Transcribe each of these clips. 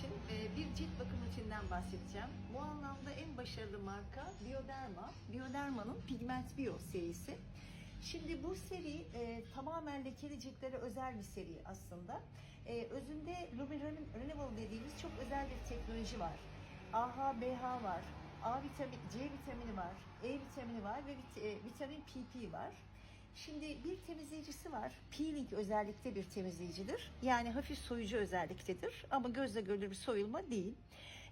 için e, bir cilt bakım rutininden bahsedeceğim. Bu anlamda en başarılı marka Bioderma. Bioderma'nın Pigment Bio serisi. Şimdi bu seri e, tamamen lekeli ciltlere özel bir seri aslında. E, özünde Lumineral Renewal dediğimiz çok özel bir teknoloji var. AHA, BH var, A vitamini, C vitamini var, E vitamini var ve vit- e, vitamin PP var. Şimdi bir temizleyicisi var. Peeling özellikle bir temizleyicidir. Yani hafif soyucu özelliktedir. Ama gözle görülür bir soyulma değil.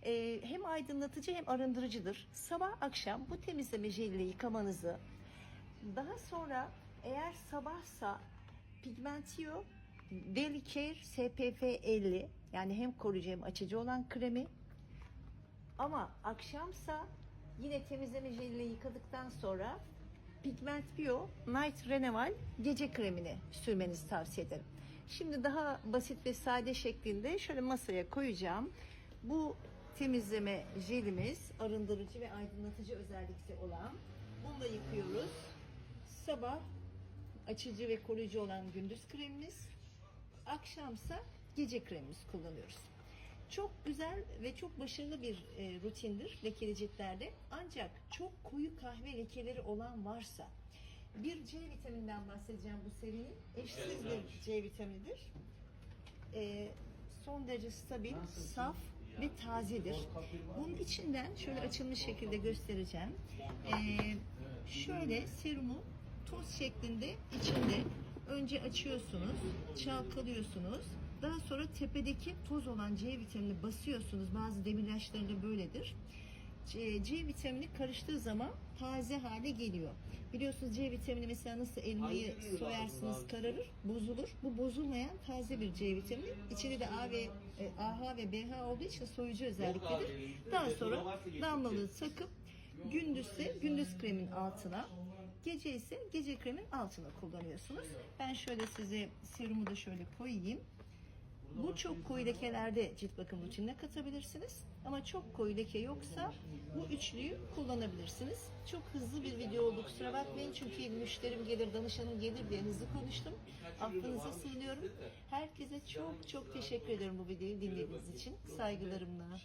Ee, hem aydınlatıcı hem arındırıcıdır. Sabah akşam bu temizleme jeliyle yıkamanızı, daha sonra eğer sabahsa Pigmentio Daily Care SPF 50 yani hem koruyucu hem açıcı olan kremi ama akşamsa yine temizleme jeliyle yıkadıktan sonra Pigment Bio Night Renewal gece kremini sürmenizi tavsiye ederim. Şimdi daha basit ve sade şeklinde şöyle masaya koyacağım. Bu temizleme jelimiz arındırıcı ve aydınlatıcı özellikte olan. Bununla yıkıyoruz. Sabah açıcı ve koruyucu olan gündüz kremimiz. Akşamsa gece kremimiz kullanıyoruz. Çok güzel ve çok başarılı bir e, rutindir lekeli ciltlerde. Ancak çok koyu kahve lekeleri olan varsa bir C vitamininden bahsedeceğim bu serinin. Eşsiz bir C vitaminidir. E, son derece stabil, saf ve tazedir. Bunun içinden şöyle açılmış şekilde göstereceğim. E, şöyle serumu toz şeklinde içinde önce açıyorsunuz, çalkalıyorsunuz. Daha sonra tepedeki toz olan C vitamini basıyorsunuz. Bazı demiryaşlarında böyledir. C, C vitamini karıştığı zaman taze hale geliyor. Biliyorsunuz C vitamini mesela nasıl elmayı soyarsınız kararır, bozulur. Bu bozulmayan taze bir C vitamini. İçinde de A ve e, AH ve BH olduğu için soyucu özelliktedir. Daha sonra damlalığı takıp gündüzse gündüz kremin altına Gece ise gece kremin altına kullanıyorsunuz. Ben şöyle size serumu da şöyle koyayım. Bu çok koyu lekelerde cilt bakım rutinine katabilirsiniz. Ama çok koyu leke yoksa bu üçlüyü kullanabilirsiniz. Çok hızlı bir video oldu kusura bakmayın çünkü müşterim gelir, danışanım gelir diye hızlı konuştum. Affınıza sığınıyorum. Herkese çok çok teşekkür ederim bu videoyu dinlediğiniz için. Saygılarımla.